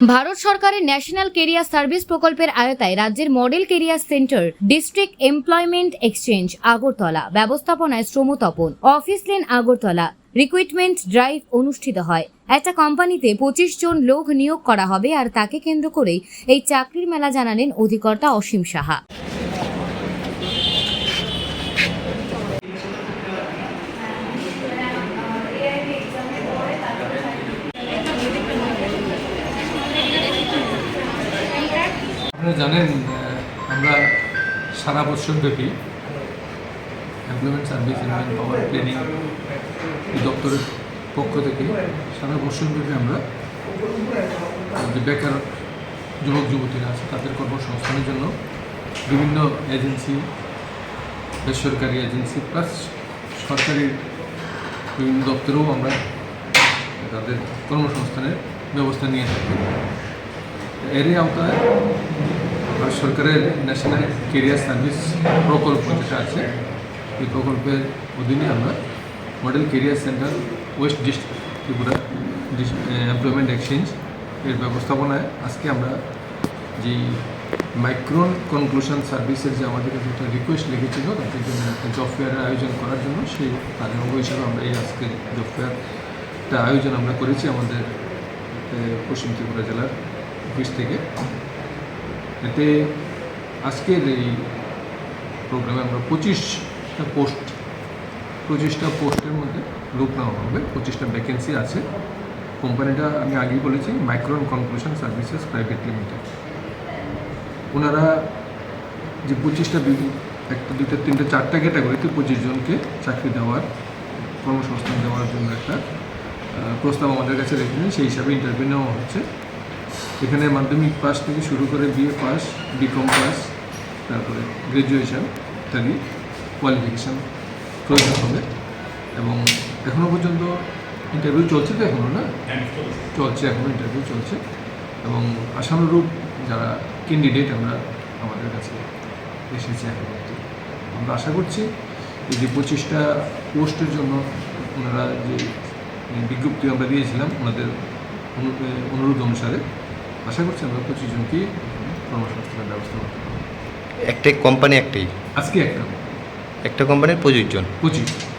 ভারত সরকারের national career service প্রকল্পের আয়তায় রাজ্যের model career centre, district employment exchange, Agartala. ব্যবস্থাপনায় শ্রমতপন। Office lane Agartala. Recruitment drive অনুষ্ঠিত হয়। একটা কোম্পানিতে পঁচিশ জন লোক নিয়োগ করা হবে আর তাকে কেন্দ্র করেই এই চাকরির মেলা জানালেন অধিকর্তা অসীম সাহা। আপনারা জানেন আমরা সারা বছরব্যাপী employment service man power planning দপ্তরের পক্ষ থেকে সারা বছরব্যাপী আমরা যে বেকার যুবক, যুবতীরা আছে, তাদের কর্মসংস্থানের জন্য বিভিন্ন এজেন্সি বেসরকারি এজেন্সি প্লাস সরকারি বিভিন্ন দপ্তরেও আমরা তাদের কর্মসংস্থানের ব্যবস্থা নিয়ে থাকি। এরই আওতায় সরকারের ন্যাশনাল কেরিয়ার সার্ভিস প্রকল্প যেটা আছে, এই প্রকল্পের অধীনে আমরা model career centre west district Tripura employment exchange এর ব্যবস্থাপনায় আজকে আমরা যেই মাইক্রোন কনক্লুশন সার্ভিসের যে আমাদের কাছে একটা রিকোয়েস্ট লিখেছিল, তাদের জন্য একটা জব ফেয়ারের আয়োজন করার জন্য, সেই তাদের অঙ্গ হিসাবে আমরা এই আজকে জব ফেয়ারটা আয়োজন আমরা করেছি আমাদের পশ্চিম ত্রিপুরা জেলার অফিস থেকে। এতে আজকের এই প্রোগ্রামে আমরা পঁচিশটা পোস্ট পঁচিশটা পোস্টের মধ্যে লোক নেওয়া হবে। পঁচিশটা ভ্যাকেন্সি আছে। কোম্পানিটা আমি আগেই বলেছি Micron conclusion services private limited ওনারা যে পঁচিশটা একটা দুটো তিনটে, চারটা ক্যাটাগরিতে পঁচিশ জনকে চাকরি দেওয়ার, কর্মসংস্থান দেওয়ার জন্য একটা প্রস্তাব আমাদের কাছে রেখেছেন, সেই হিসাবে ইন্টারভিউ নেওয়া হচ্ছে। এখানে মাধ্যমিক পাস থেকে শুরু করে বিএ পাস বিকম পাস তারপরে গ্র্যাজুয়েশন ইত্যাদি কোয়ালিফিকেশান প্রয়োজন হবে। এবং এখনও পর্যন্ত ইন্টারভিউ চলছে তো এখনও না? চলছে। এখনও ইন্টারভিউ চলছে। এবং আশানুরূপ যারা ক্যান্ডিডেট আমরা আমাদের কাছে এসেছে এখন। আমরা আশা করছি এই যে পঁচিশটা পোস্টের জন্য ওনারা যে বিজ্ঞপ্তি আমরা দিয়েছিলাম ওনাদের অনুরোধ অনুসারে আশা করছি আমরা পঁচিশ জনকেই কর্মসংস্থানের ব্যবস্থা করতে পারব। একটা কোম্পানি একটাই। আজকে একটা। একটা কোম্পানির পঁচিশ জন। পঁচিশ।